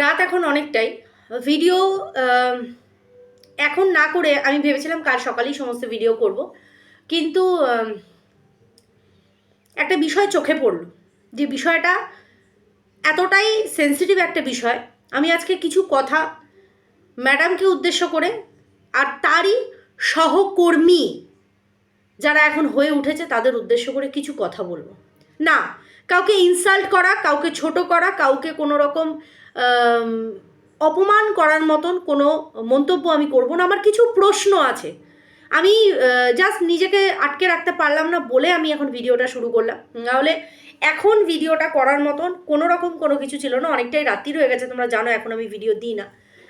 রাত এখন অনেকটাই। ভিডিও এখন না করে আমি ভেবেছিলাম কাল সকালেই সমস্ত ভিডিও করব। কিন্তু একটা বিষয় চোখে পড়ল। যে বিষয়টা এতটাই সেন্সিটিভ একটা বিষয়। আমি আজকে কিছু কথা ম্যাডামকে উদ্দেশ্য করে আর তারই সহকর্মী যারা এখন হয়ে উঠেছে তাদের উদ্দেশ্য করে কিছু কথা বলব। না কাউকে ইনসাল্ট করা, কাউকে ছোট করা, কাউকে কোনো রকম অপমান করার মতন কোনো মন্তব্য আমি করব না। আমার কিছু প্রশ্ন আছে। আমি জাস্ট নিজেকে আটকে রাখতে পারলাম না বলে আমি এখন ভিডিওটা শুরু করলাম। নাহলে এখন ভিডিওটা করার মতন কোনো রকম কোনো কিছু ছিল না। অনেকটাই রাত্রির হয়ে গেছে, তোমরা জানো এখন আমি ভিডিও দিই না।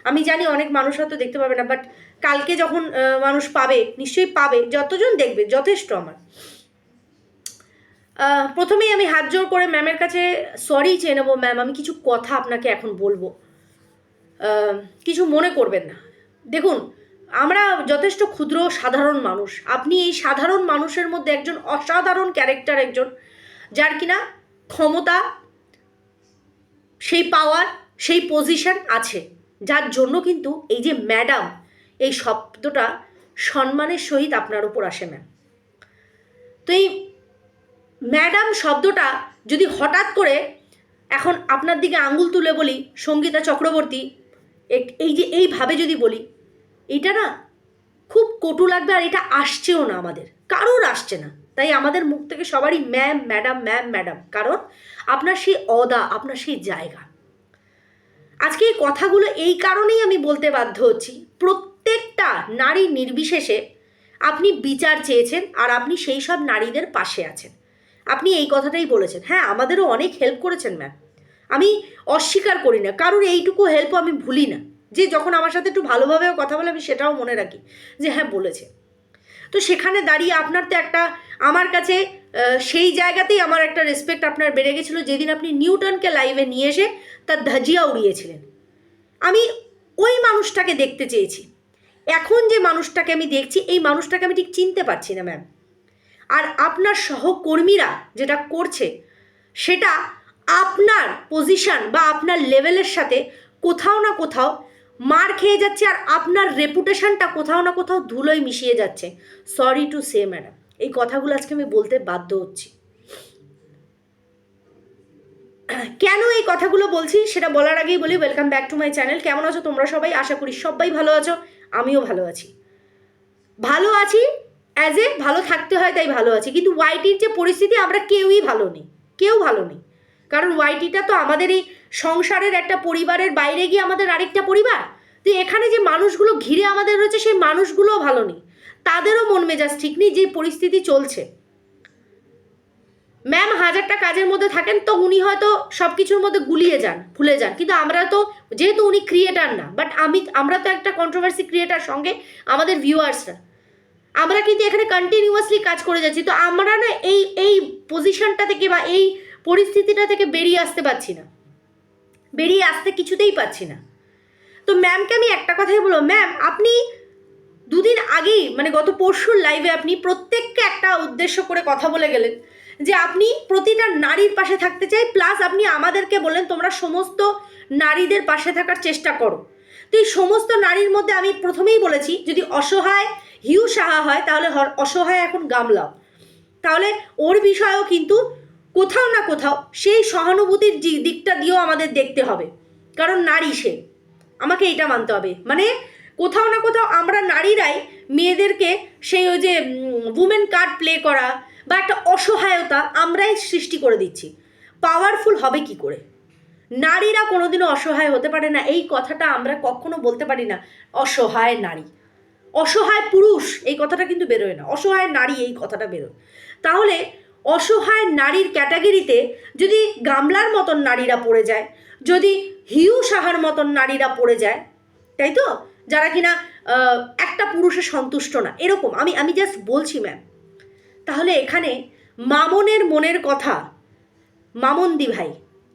আমি জানি অনেক মানুষ হয়তো দেখতে পাবে না বাট কালকে যখন মানুষ পাবে, নিশ্চয়ই পাবে, যতজন দেখবে, যথেষ্ট আমার। প্রথমেই আমি হাত জোর করে ম্যামের কাছে সরি চেয়ে নেব, ম্যাম, আমি কিছু কথা আপনাকে এখন বলব। কিছু মনে করবেন না। দেখুন, আমরা যথেষ্ট ক্ষুদ্র, সাধারণ মানুষ। আপনি এই সাধারণ মানুষের মধ্যে একজন অসাধারণ ক্যারেক্টার একজন, যার কিনা ক্ষমতা, সেই পাওয়ার সেই পজিশন আছে। যার জন্য কিন্তু এই যে ম্যাডাম এই শব্দটা সম্মানের সহিত আপনার উপর আসে ম্যাম তো এই ম্যাডাম শব্দটা যদি হঠাৎ করে এখন আপনার দিকে আঙ্গুল তুলে বলি, সঙ্গীতা চক্রবর্তী এই যে এইভাবে যদি বলি, এটা না খুব কটু লাগবে আর এটা আসছেও না আমাদের। কারোর আসছে না। তাই আমাদের মুখ থেকে সবারই ম্যাম, ম্যাডাম ম্যাম, ম্যাডাম। কারণ আপনার সেই অদা, আপনার সেই জায়গা। আজকে এই কথাগুলো এই কারণেই আমি বলতে বাধ্য হচ্ছি। প্রত্যেকটা নারী নির্বিশেষে আপনি বিচার চেয়েছেন আর আপনি সেই সব নারীদের পাশে আছেন। আপনি এই কথাটাই বলেছেন। হ্যাঁ আমাদেরও অনেক হেল্প করেছেন ম্যাম আমি অস্বীকার করি না। কারোর এইটুকু হেল্প আমি ভুলি না। যে যখন আমার সাথে একটু ভালোভাবেও কথা বলে, আমি সেটাও মনে রাখি যে হ্যাঁ বলেছে। তো সেখানে দাঁড়িয়ে আপনার তো একটা, আমার কাছে সেই জায়গাতেই আমার একটা রেসপেক্ট আপনার বেড়ে গেছিল। যেদিন আপনি নিউটনকে লাইভে নিয়ে এসে তার ধাজিয়া উড়িয়েছিলেন। আমি ওই মানুষটাকে দেখতে চেয়েছি। এখন যে মানুষটাকে আমি দেখছি, এই মানুষটাকে আমি ঠিক চিনতে পারছি না ম্যাম আর আপনার সহকর্মীরা যেটা করছে, সেটা আপনার পজিশন বা আপনার লেভেলের সাথে কোথাও না কোথাও মার খেয়ে যাচ্ছে আর আপনার রেপুটেশনটা কোথাও না কোথাও ধুলোয় মিশিয়ে যাচ্ছে। সরি টু সে ম্যাডাম এই কথাগুলো আজকে আমি বলতে বাধ্য হচ্ছি। কেন এই কথাগুলো বলছি সেটা বলার আগেই বলি welcome back to my channel কেমন আছো তোমরা সবাই? আশা করি সবাই ভালো আছো, আমিও ভালো আছি। ভালো আছি অ্যাজ এ ভালো থাকতে হয়, তাই ভালো আছি। কিন্তু ওয়াইটির যে পরিস্থিতি, আমরা কেউই ভালো নেই। কেউ ভালো নেই। কারণ ওয়াইটিটা তো আমাদের এই সংসারের একটা পরিবারের বাইরে গিয়ে আমাদের আরেকটা পরিবার। তো এখানে যে মানুষগুলো ঘিরে আমাদের রয়েছে, সেই মানুষগুলোও ভালো নেই। তাদেরও মন মেজাজ ঠিক নেই, যে পরিস্থিতি চলছে। ম্যাম হাজারটা কাজের মধ্যে থাকেন, তো উনি হয়তো সব কিছুর মধ্যে গুলিয়ে যান, ভুলে যান। কিন্তু আমরা তো, যেহেতু উনি ক্রিয়েটার না বাট আমি, আমরা তো একটা কন্ট্রোভার্সি ক্রিয়েটার সঙ্গে আমাদের ভিউয়ার্সরা আমরা কিন্তু এখানে কন্টিনিউয়াসলি কাজ করে যাচ্ছি। তো আমরা না এই এই পজিশনটা থেকে বা এই পরিস্থিতিটা থেকে বেরিয়ে আসতে পারছি না। বেরিয়ে আসতে কিছুতেই পারছি না। তো ম্যামকে আমি একটা কথাই বলব ম্যাম আপনি দুদিন আগেই মানে গত পরশুর লাইভে আপনি প্রত্যেককে একটা উদ্দেশ্য করে কথা বলে গেলেন যে আপনি প্রতিটা নারীর পাশে থাকতে চাই প্লাস আপনি আমাদেরকে বললেন, তোমরা সমস্ত নারীদের পাশে থাকার চেষ্টা করো। এই সমস্ত নারীর মধ্যে আমি প্রথমেই বলেছি, যদি অসহায় হিউ সাহা হয়, তাহলে অসহায় এখন গামলাও। তাহলে ওর বিষয়েও কিন্তু কোথাও না কোথাও সেই সহানুভূতির দিকটা দিয়েও আমাদের দেখতে হবে। কারণ নারী সে। আমাকে এটা মানতে হবে। মানে কোথাও না কোথাও আমরা নারীরাই মেয়েদেরকে সেই ওই যে উমেন কার্ড প্লে করা বা একটা অসহায়তা আমরাই সৃষ্টি করে দিচ্ছি। পাওয়ারফুল হবে কি করে? নারীরা কোনোদিনও অসহায় হতে পারে না। এই কথাটা আমরা কখনো বলতে পারি না। অসহায় নারী। অসহায় পুরুষ, এই কথাটা কিন্তু বেরোয় না। অসহায় নারী, এই কথাটা বেরোয়। তাহলে অসহায় নারীর ক্যাটাগরিতে যদি গামলার মতন নারীরা পড়ে যায়, যদি হিউ সাহার মতন নারীরা পড়ে যায়, তাই তো? যারা কিনা একটা পুরুষে সন্তুষ্ট না। এরকম, আমি আমি জাস্ট বলছি ম্যাম তাহলে এখানে মামনের মনের কথা, মামন্দি ভাই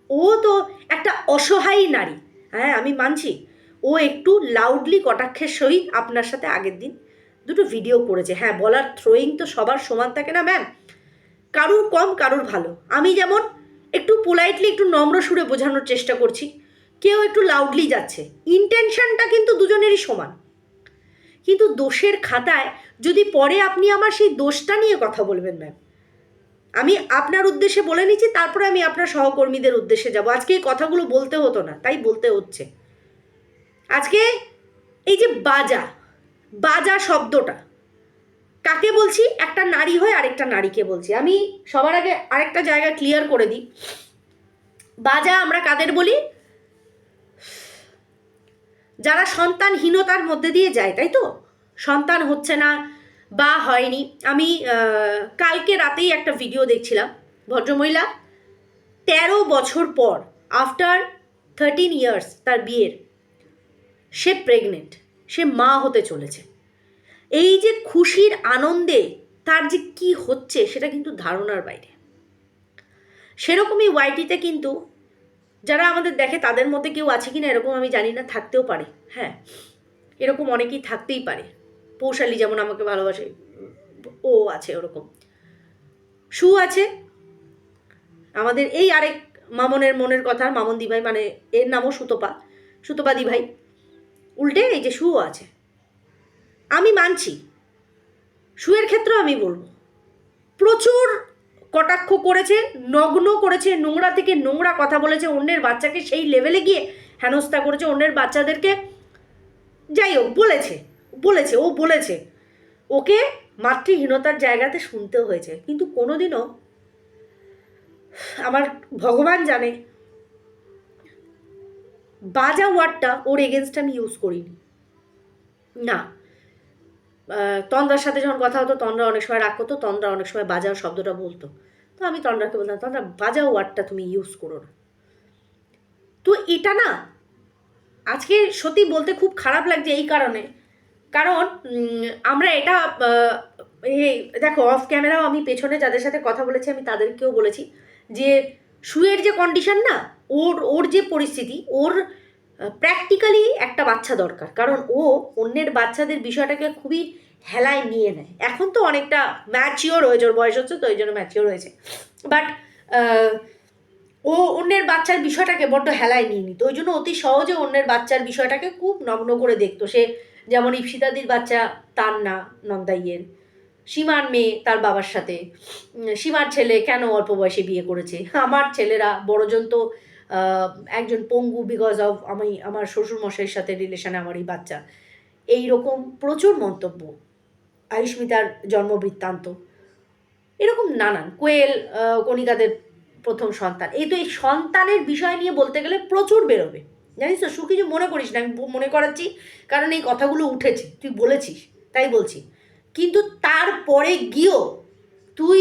ও তো একটা অসহায়ী নারী। হ্যাঁ আমি মানছি। ও একটু লাউডলি কটাক্ষের সহিত আপনার সাথে আগের দিন দুটো ভিডিও করেছে। হ্যাঁ বলার থ্রোয়িং তো সবার সমান থাকে না ম্যাম কারুর কম, কারুর ভালো। আমি যেমন একটু পোলাইটলি একটু নম্র সুরে বোঝানোর চেষ্টা করছি, কেউ একটু লাউডলি যাচ্ছে। ইন্টেনশনটা কিন্তু দুজনেরই সমান। কিন্তু দোষের খাতায় যদি পরে আপনি আমার সেই দোষটা নিয়ে কথা বলবেন ম্যাম আমি আপনার উদ্দেশ্যে বলে নিচ্ছি, তারপরে আমি আপনার সহকর্মীদের উদ্দেশ্যে যাব। আজকে এই কথাগুলো বলতে হতো না, তাই বলতে হচ্ছে। আজকে এই যে বাজা বাজা শব্দটা, কাকে বলছি? একটা নারী হয়ে আরেকটা নারীকে বলছি। আমি সবার আগে আরেকটা জায়গা ক্লিয়ার করে দিই। বাজা আমরা কাদের বলি? যারা সন্তানহীনতার মধ্যে দিয়ে যায়, তাই তো? সন্তান হচ্ছে না বা হয়নি। আমি কালকে রাতেই একটা ভিডিও দেখছিলাম, ভদ্রমহিলা, তেরো বছর পর আফটার থার্টিন ইয়ার্স তার বিয়ের, সে প্রেগনেন্ট সে মা হতে চলেছে। এই যে খুশির আনন্দে তার যে কি হচ্ছে সেটা কিন্তু ধারণার বাইরে। সেরকমই ওয়াইটিতে কিন্তু যারা আমাদের দেখে তাদের মধ্যে কেউ আছে কিনা এরকম আমি জানি না, থাকতেও পারে। হ্যাঁ এরকম অনেকেই থাকতেই পারে। পৌশালী যেমন আমাকে ভালোবাসে, ও আছে ওরকম। সু আছে। আমাদের এই আরেক মামনের মনের কথা, মামন দিভাই মানে এর নামও সুতপা সুতপা দিভাই। উল্টে এই যে সুও আছে। আমি মানছি, সুয়ের ক্ষেত্রেও আমি বলব। প্রচুর কটাক্ষ করেছে, নগ্ন করেছে, নোংরা থেকে নোংরা কথা বলেছে, অন্যের বাচ্চাকে সেই লেভেলে গিয়ে হেনস্থা করেছে, অন্যের বাচ্চাদেরকে যাই হোক বলেছে। বলেছে, ও বলেছে। ওকে মাতৃহীনতার জায়গাতে শুনতে হয়েছে। কিন্তু কোনোদিনও আমার ভগবান জানে, বাজা ওয়ার্ডটা ওর এগেনস্ট আমি ইউজ করিনি। না। তন্দ্রার সাথে যখন কথা হতো, তন্দ্রা অনেক সময় রাগ করতো, তন্দ্রা অনেক সময় বাজাও শব্দটা বলতো। তো আমি তন্দ্রাকে বলতাম, তন্দ্রা, বাজা ওয়ার্ডটা তুমি ইউজ করো না। তো এটা না, আজকে সত্যি বলতে খুব খারাপ লাগছে এই কারণে। কারণ আমরা এটা এই দেখো অফ ক্যামেরাও আমি পেছনে যাদের সাথে কথা বলেছি, আমি তাদেরকেও বলেছি যে, শুয়ের যে কন্ডিশন না, ওর ওর যে পরিস্থিতি, ওর প্র্যাকটিক্যালি একটা বাচ্চা দরকার। কারণ ও অন্যের বাচ্চাদের বিষয়টাকে খুবই হেলায় নিয়ে নেয়। এখন তো অনেকটা ম্যাচিওর হয়েছে, ওর বয়স হচ্ছে তো ওই জন্য ম্যাচিওর হয়েছে। বাট ও অন্যের বাচ্চার বিষয়টাকে বড্ড হেলায় নিয়ে নিত। ওই জন্য অতি সহজে অন্যের বাচ্চার বিষয়টাকে খুব নগ্ন করে দেখতো। সে যেমন ইপসিতাদির বাচ্চা তার না নন্দাইয়ের। সীমার মেয়ে তার বাবার সাথে। সীমার ছেলে কেন অল্প বয়সে বিয়ে করেছে? আমার ছেলেরা বড়জন তো একজন পঙ্গু বিকজ অফ আমি, আমার শ্বশুর মশাইয়ের সাথে রিলেশনে আমার এই বাচ্চা। এই রকম প্রচুর মন্তব্য। আয়ুষ্মিতার জন্মবৃত্তান্ত। এরকম নানান। কোয়েল কণিকাদের প্রথম সন্তান। এই তো এই সন্তানের বিষয় নিয়ে বলতে গেলে প্রচুর বেরোবে। জানিস তো সু কিছু মনে করিস না, আমি মনে করাচ্ছি, কারণ এই কথাগুলো উঠেছে, তুই বলেছিস, তাই বলছি। কিন্তু তারপরে গিয়েও তুই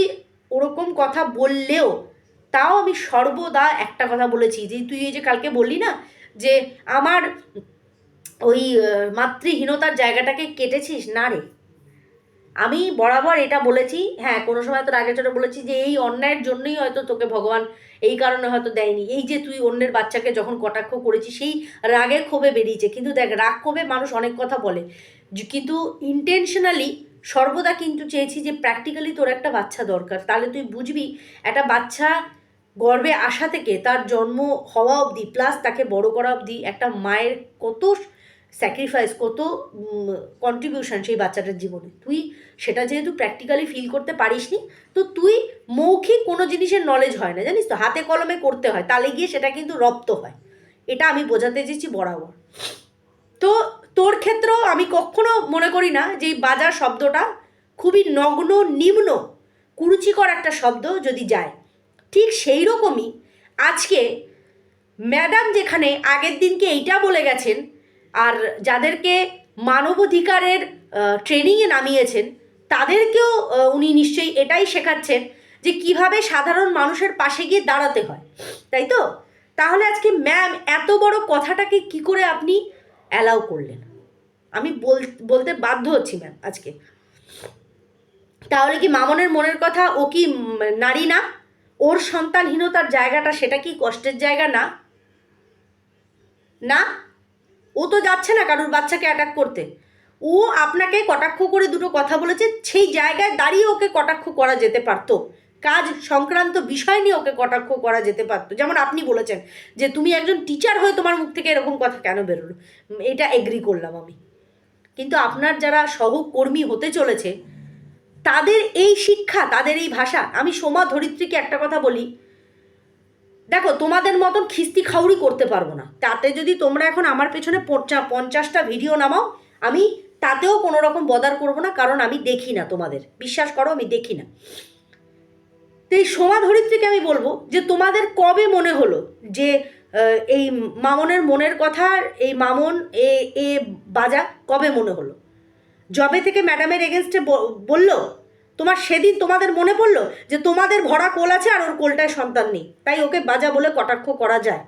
ওরকম কথা বললেও তাও আমি সর্বদা একটা কথা বলেছি, যে তুই এই যে কালকে বললি না, যে আমার ওই মাতৃহীনতার জায়গাটাকে কেটেছিস, না রে। আমি বরাবর এটা বলেছি হ্যাঁ কোনো সময় তোর আগে ছোটো বলেছি যে এই অন্যায়ের জন্যই হয়তো তোকে ভগবান এই কারণে হয়তো দেয়নি। এই যে তুই অন্যের বাচ্চাকে যখন কটাক্ষ করেছিস, সেই রাগে ক্ষোভে বেরিয়েছে। কিন্তু দেখ, রাগ ক্ষোভে মানুষ অনেক কথা বলে। কিন্তু ইন্টেনশনালি সর্বদা কিন্তু চেয়েছি যে প্র্যাকটিক্যালি তোর একটা বাচ্চা দরকার। তাহলে তুই বুঝবি, একটা বাচ্চা গর্বে আসা থেকে তার জন্ম হওয়া অবধি প্লাস তাকে বড় করা অবধি একটা মায়ের কত স্যাক্রিফাইস কত কন্ট্রিবিউশন সেই বাচ্চাটার জীবনে। তুই সেটা যেহেতু প্র্যাকটিক্যালি ফিল করতে পারিসনি, তো তুই মৌখিক কোনো জিনিসের নলেজ হয় না, জানিস তো? হাতে কলমে করতে হয় তাহলে গিয়ে সেটা কিন্তু রপ্ত হয়। এটা আমি বোঝাতে চেয়েছি বরাবর। তো তোর ক্ষেত্রেও আমি কখনো মনে করি না যে বাজার শব্দটা খুবই নগ্ন, নিম্ন, কুরুচিকর একটা শব্দ যদি যায়। ঠিক সেই রকমই আজকে ম্যাডাম যেখানে আগের দিনকে এইটা বলে গেছেন আর যাদেরকে মানবাধিকারের ট্রেনিংয়ে নামিয়েছেন, তাদেরকেও উনি নিশ্চয়ই এটাই শেখাচ্ছেন যে কীভাবে সাধারণ মানুষের পাশে গিয়ে দাঁড়াতে হয়। তাই তো? তাহলে আজকে ম্যাম এত বড় কথাটাকে কি করে আপনি অ্যালাউ করলেন? আমি বল, বলতে বাধ্য হচ্ছি ম্যাম আজকে। তাহলে কি মামনের মনের কথা, ও কি নারী না? ওর সন্তানহীনতার জায়গাটা সেটা কি কষ্টের জায়গা না? না? ও তো যাচ্ছে না কারোর বাচ্চাকে অ্যাটাক করতে। ও আপনাকে কটাক্ষ করে দুটো কথা বলেছে, সেই জায়গায় দাঁড়িয়ে ওকে কটাক্ষ করা যেতে পারতো। কাজ সংক্রান্ত বিষয় নিয়ে ওকে কটাক্ষ করা যেতে পারতো। যেমন আপনি বলেছেন যে তুমি একজন টিচার হয়ে তোমার মুখ থেকে এরকম কথা কেন বেরোলো? এটা এগ্রি করলাম আমি। কিন্তু আপনার যারা সহকর্মী হতে চলেছে, তাদের এই শিক্ষা, তাদের এই ভাষা, আমি সোমা ধরিত্রীকে একটা কথা বলি দেখো, তোমাদের মতন খিস্তি খাউরি করতে পারব না। তাতে যদি তোমরা এখন আমার পেছনে পঞ্চা, পঞ্চাশটা ভিডিও নামাও, আমি তাতেও কোনো রকম বদার করব না, কারণ আমি দেখি না তোমাদের। বিশ্বাস করো, আমি দেখি না। তো এই সোমা ধরিত্রীকে আমি বলব যে, তোমাদের কবে মনে হলো যে এই মামনের মনের কথা, এই মামন, এ এ বাজা, কবে মনে হলো? জবে থেকে ম্যাডামের এগেনস্টে বলল? তোমার সেদিন তোমাদের মনে পড়ল যে তোমাদের ভরা কোল আছে আর ওর কোলটায় সন্তান নেই? তাই ওকে বাজা বলে কটাক্ষ করা যায়।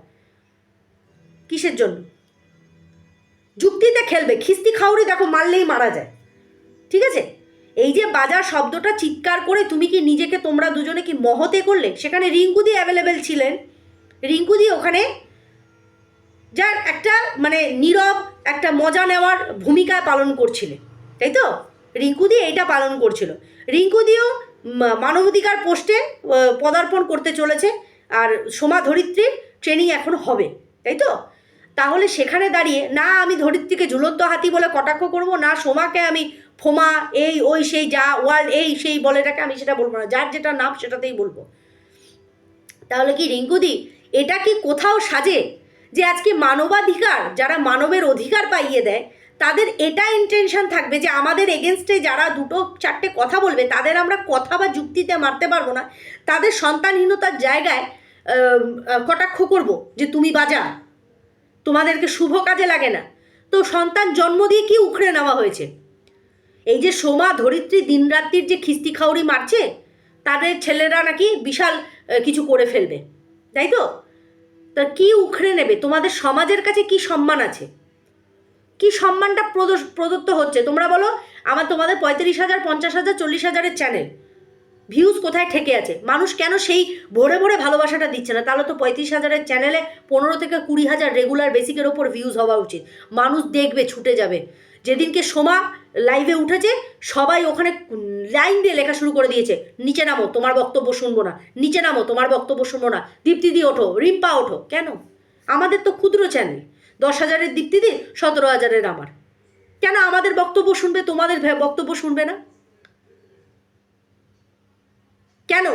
কিসের জন্য? যুক্তিতে খেলবে, খিস্তি খাউরি দেখো মারলেই মারা যায়। ঠিক আছে? এই যে বাজার শব্দটা চিৎকার করে তুমি কি নিজেকে তোমরা দুজনে কি মহতে করলে? সেখানে রিঙ্কুদি অ্যাভেলেবেল ছিলেন। রিঙ্কুদি ওখানে যার একটা মানে নীরব একটা মজা নেওয়ার ভূমিকা পালন করছিলে তাই তো? রিঙ্কুদি এইটা পালন করছিল। রিঙ্কুদিও মা- মানবাধিকার পোস্টে পদার্পণ করতে চলেছে আর সোমা ধরিত্রীর ট্রেনিং এখন হবে, তাই তো? তাহলে সেখানে দাঁড়িয়ে, না আমি ধরিত্রীকে ঝুলন্ত হাতি বলে কটাক্ষ করব, না সোমাকে আমি ফোমা, এই, ওই, সেই, যা, ওয়ার্ল্ড, এই, সেই বলেটাকে আমি সেটা বলব না, যার যেটা নাম সেটাতেই বলব। তাহলে কি রিঙ্কুদি এটা কি কোথাও সাজে যে আজকে মানবাধিকার, যারা মানবের অধিকার পাইয়ে দেয় তাদের এটা ইন্টেনশন থাকবে যে আমাদের এগেনস্টে যারা দুটো চারটে কথা বলবে, তাদের আমরা কথা বা যুক্তিতে মারতে পারব না। তাদের সন্তানহীনতার জায়গায় কটাক্ষ করব যে তুমি বাজা তোমাদেরকে শুভ কাজে লাগে না। তো সন্তান জন্ম দিয়ে কি উখড়ে নেওয়া হয়েছে? এই যে সোমা, ধরিত্রী দিনরাত্রির যে খিস্তি খাউরি মারছে, তাদের ছেলেরা নাকি বিশাল কিছু করে ফেলবে। তাই তো? তা কি উখড়ে নেবে? তোমাদের সমাজের কাছে কি সম্মান আছে? কি সম্মানটা প্রদত্ত হচ্ছে? তোমরা বলো, আমার তোমাদের পঁয়ত্রিশ হাজার, পঞ্চাশ হাজার, চল্লিশ হাজারের চ্যানেল ভিউজ কোথায় ঠেকে আছে? মানুষ কেন সেই ভরে ভরে ভালোবাসাটা দিচ্ছে না? তাহলে তো পঁয়ত্রিশ হাজারের চ্যানেলে পনেরো থেকে কুড়ি হাজার রেগুলার বেসিকের ওপর ভিউজ হওয়া উচিত। মানুষ দেখবে, ছুটে যাবে। যেদিনকে সোমা লাইভে উঠেছে, সবাই ওখানে লাইন দিয়ে লেখা শুরু করে দিয়েছে, নিচে নামো, তোমার বক্তব্য শুনব না। নিচে নামো, তোমার বক্তব্য শুনব না। দীপ্তিদি ওঠো, রিম্পা ওঠো। কেন? আমাদের তো ক্ষুদ্র চ্যানেল দশ হাজারের দীপ্তিদি সতেরো হাজারের আমার। কেন আমাদের বক্তব্য শুনবে, তোমাদের বক্তব্য শুনবে না? কেন?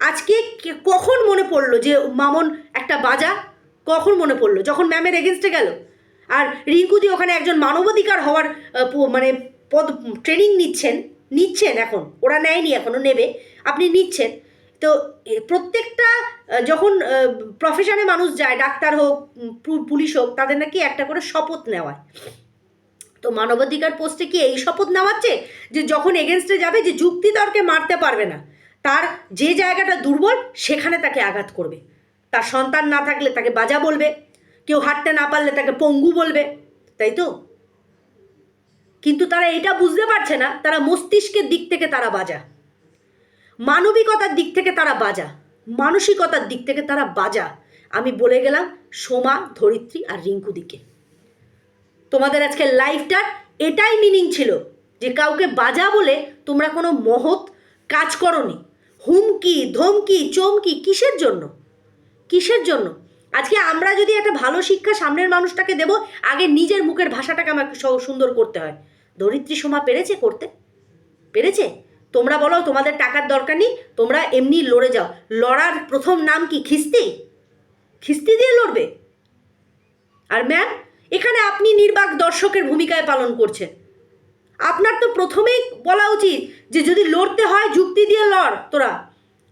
আজকে কখন মনে পড়ল যে মামন একটা বাজা? কখন মনে পড়ল? যখন ম্যামের এগেনস্টে গেল। আর রিঙ্কুদি ওখানে একজন মানবাধিকার হওয়ার মানে পদ ট্রেনিং নিচ্ছেন নিচ্ছেন এখন। ওরা নেয়নি এখনও নেবে। আপনি নিচ্ছেন। তো প্রত্যেকটা যখন প্রফেশনে মানুষ যায়, ডাক্তার হোক পুলিশ হোক, তাদের নাকি একটা করে শপথ নেওয়ায়। তো মানবাধিকার পোস্টে কি এই শপথ নেওয়াচ্ছে? যে যখন এগেনস্টে যাবে, যে যুক্তি তর্কে মারতে পারবে না। তার যে জায়গাটা দুর্বল, সেখানে তাকে আঘাত করবে। তার সন্তান না থাকলে তাকে বাজা বলবে। কেউ হাঁটতে না পারলে তাকে পঙ্গু বলবে। তাই তো? কিন্তু তারা এটা বুঝতে পারছে না, তারা মস্তিষ্কের দিক থেকে তারা বাজা। মানবিকতার দিক থেকে তারা বাজা, মানসিকতার দিক থেকে তারা বাজা। আমি বলে গেলাম সোমা, ধরিত্রী আর রিঙ্কু দিকে। তোমাদের আজকে লাইফটার এটাই মিনিং ছিল যে কাউকে বাজা বলে তোমরা কোনো মহৎ কাজ করনি। হুমকি, ধমকি, চমকি কিসের জন্য? কিসের জন্য? আজকে আমরা যদি একটা ভালো শিক্ষা সামনের মানুষটাকে দেব, আগে নিজের মুখের ভাষাটাকে আমাকে সুন্দর করতে হয়। ধরিত্রী সোমা পেরেছে করতে? পেরেছে? তোমরা বলো তোমাদের টাকার দরকার নেই, তোমরা এমনি লড়ে যাও। লড়ার প্রথম নাম কি, খিস্তি? খিস্তি দিয়ে লড়বে? আর ম্যাম এখানে আপনি নির্বাক দর্শকের ভূমিকায় পালন করছেন। আপনার তো প্রথমেই বলা উচিত যে যদি লড়তে হয়, যুক্তি দিয়ে লড় তোরা।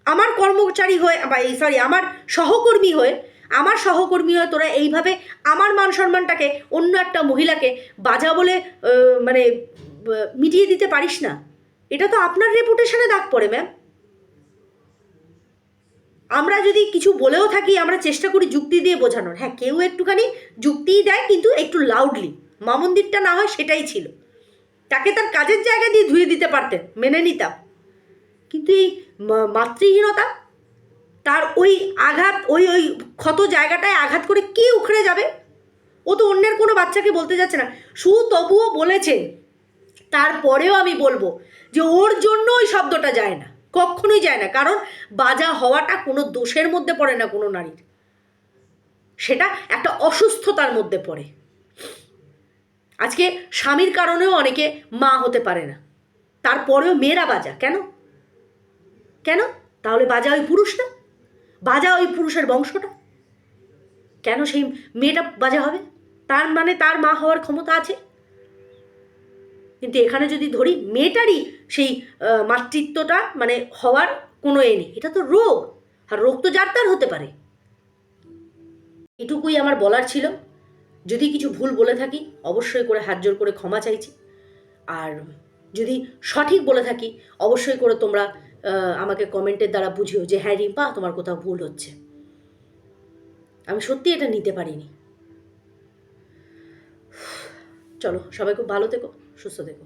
আমার কর্মচারী হয়ে, বা এই সরি আমার সহকর্মী হয়ে, আমার সহকর্মী হয়ে তোরা এইভাবে আমার মান সম্মানটাকে অন্য একটা মহিলাকে বাজা বলে মানে মিটিয়ে দিতে পারিস না। এটা তো আপনার রেপুটেশনে দাগ পড়ে ম্যাম আমরা যদি কিছু বলেও থাকি, আমরা চেষ্টা করি যুক্তি দিয়ে বোঝানোর। হ্যাঁ কেউ একটুখানি যুক্তিই দেয়, কিন্তু একটু লাউডলি মামন্দিরটা না হয় সেটাই ছিল। তাকে তার কাজের জায়গা দিয়ে ধুয়ে দিতে পারতেন, মেনে নিতাম। কিন্তু এই মা- মাতৃহীনতা, তার ওই আঘাত, ওই ওই ক্ষত জায়গাটায় আঘাত করে কি উখড়ে যাবে? ও তো অন্যের কোনো বাচ্চাকে বলতে যাচ্ছে না। সু তবুও বলেছে তারপরেও আমি বলব যে ওর জন্য ওই শব্দটা যায় না, কখনোই যায় না। কারণ বাজা হওয়াটা কোনো দোষের মধ্যে পড়ে না কোনো নারীর। সেটা একটা অসুস্থতার মধ্যে পড়ে। আজকে স্বামীর কারণেও অনেকে মা হতে পারে না। তারপরেও মেয়েরা বাজা, কেন? কেন? তাহলে বাজা ওই পুরুষটা বাজা ওই পুরুষের বংশটা? কেন সেই মেয়েটা বাজা হবে? তার মানে তার মা হওয়ার ক্ষমতা আছে? কিন্তু এখানে যদি ধরি, মেয়েটারই সেই মাতৃত্বটা মানে হওয়ার কোনো এ নেই। এটা তো রোগ। আর রোগ তো যার তার হতে পারে। এটুকুই আমার বলার ছিল। যদি কিছু ভুল বলে থাকি, অবশ্যই করে হাত জোর করে ক্ষমা চাইছি। আর যদি সঠিক বলে থাকি, অবশ্যই করে তোমরা আমাকে কমেন্টের দ্বারা বুঝিও যে হ্যাঁ রিম্পা, তোমার কোথাও ভুল হচ্ছে। আমি সত্যি এটা নিতে পারিনি। চলো, সবাই খুব ভালো থেকো। সুস্থ থেকো